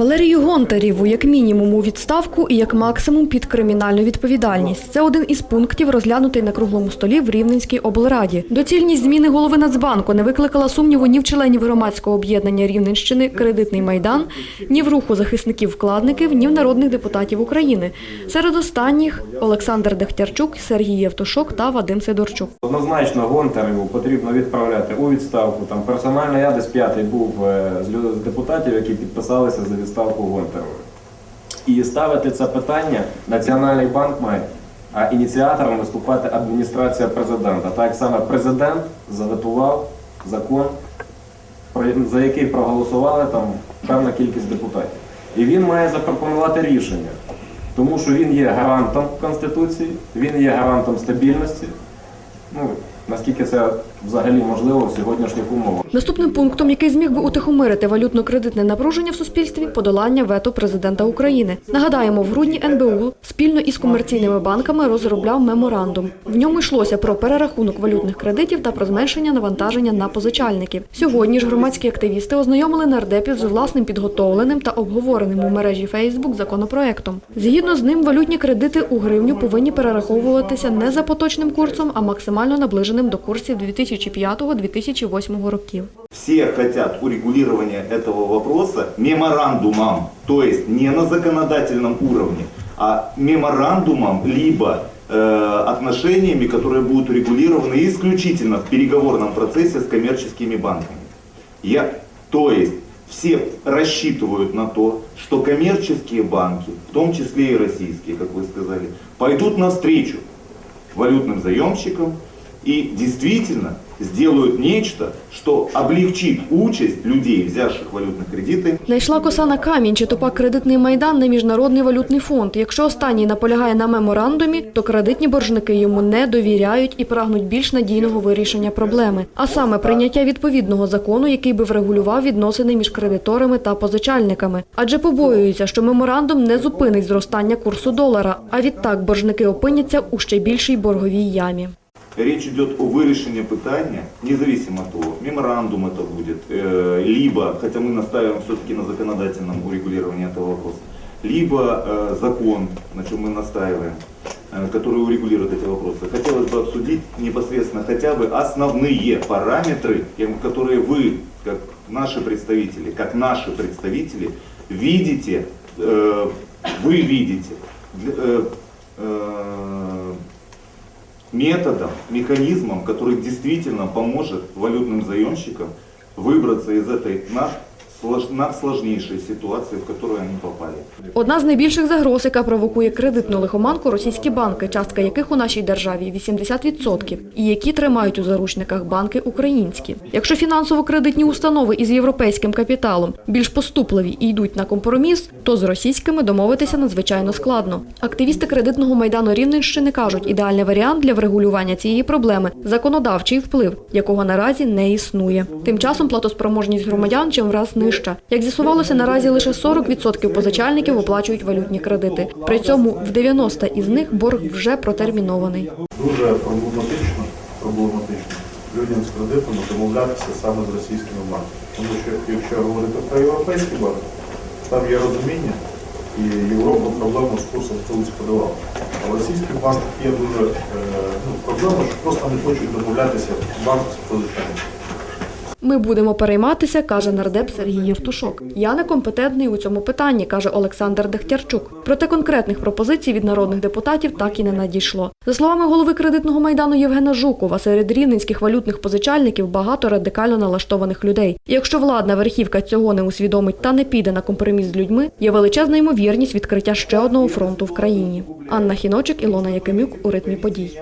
Валерію Гонтарєву як мінімум у відставку і як максимум під кримінальну відповідальність. Це один із пунктів, розглянутий на круглому столі в Рівненській облраді. Доцільність зміни голови Нацбанку не викликала сумніву ні в членів громадського об'єднання Рівненщини Кредитний майдан, ні в руху захисників вкладників, ні в народних депутатів України. Серед останніх Олександр Дехтярчук, Сергій Євтушок та Вадим Сидорчук. Однозначно Гонтареву потрібно відправляти у відставку. Там персонально я десь п'ятий був е, з депутатів, які підписалися за відставку Гонтаревої. І ставити це питання Національний банк має, а ініціатором виступати адміністрація президента. Так саме президент заветував закон, за який проголосували там певна кількість депутатів. І він має запропонувати рішення. Тому що він є гарантом Конституції, він є гарантом стабільності. Ну, наскільки це взагалі можливо в сьогоднішніх умовах. Наступним пунктом, який зміг би утихомирити валютно-кредитне напруження в суспільстві, подолання вето президента України. Нагадаємо, в грудні НБУ спільно із комерційними банками розробляв меморандум. В ньому йшлося про перерахунок валютних кредитів та про зменшення навантаження на позичальників. Сьогодні ж громадські активісти ознайомили нардепів з власним підготовленим та обговореним у мережі Фейсбук законопроектом. Згідно з ним, валютні кредити у гривню повинні перераховуватися не за поточним курсом, а максимально наближеним до курсів 2005-2008 років. Все хотят урегулирования этого вопроса меморандумом, то есть не на законодательном уровне, а меморандумом либо э, отношениями, которые будут урегулированы исключительно в переговорном процессе с коммерческими банками. Я, то есть все рассчитывают на то, что коммерческие банки, в том числе и российские, как вы сказали, пойдут навстречу валютным заемщикам и действительно сделают нечто, что облегчит участь людей, взявших валютные кредиты, Найшла коса на камінь, чи то кредитний майдан не міжнародний валютний фонд. Якщо останній наполягає на меморандумі, то кредитні боржники йому не довіряють і прагнуть більш надійного вирішення проблеми, а саме прийняття відповідного закону, який би врегулював відносини між кредиторами та позичальниками. Адже побоюються, що меморандум не зупинить зростання курсу долара, а відтак боржники опиняться у ще більшій борговій ямі. Речь идет о вырішении питания, независимо от того, меморандум это будет, э, либо, хотя мы настаиваем все-таки на законодательном урегулировании этого вопроса, либо э, закон, на чем мы настаиваем, э, который урегулирует эти вопросы. Хотелось бы обсудить непосредственно хотя бы основные параметры, которые вы, как наши представители, как наши представители, видите, вы видите, методом, механизмом, который действительно поможет валютным заемщикам выбраться из этой над- слож- надсложнейшей ситуации, в которую они попали. Одна з найбільших загроз, яка провокує кредитну лихоманку, російські банки, частка яких у нашій державі 80%, і які тримають у заручниках банки українські. Якщо фінансово-кредитні установи із європейським капіталом більш поступливі і йдуть на компроміс, то з російськими домовитися надзвичайно складно. Активісти кредитного майдану Рівненщини кажуть, ідеальний варіант для врегулювання цієї проблеми законодавчий вплив, якого наразі не існує. Тим часом платоспроможність громадян чим враз нижча. Як з'ясувалося, наразі лише 40% позичальників оплачують валютні кредити. При цьому в 90 із них борг вже протермінований. Дуже проблематично, проблематично людям з кредитами домовлятися саме з російськими банками. Тому що якщо говорити про європейські банки, там є розуміння, і Європа проблему з курсом колись подавала. А в російських банках є дуже е, ну, проблема, що просто не хочуть домовлятися банк з позичанням. Ми будемо перейматися, каже нардеп Сергій Євтушок. Я некомпетентний у цьому питанні, каже Олександр Дехтярчук. Проте конкретних пропозицій від народних депутатів так і не надійшло. За словами голови кредитного майдану Євгена Жукова, серед рівненських валютних позичальників багато радикально налаштованих людей. Якщо владна верхівка цього не усвідомить та не піде на компроміс з людьми, є величезна ймовірність відкриття ще одного фронту в країні. Анна Хіночик, Ілона Якимюк у ритмі подій.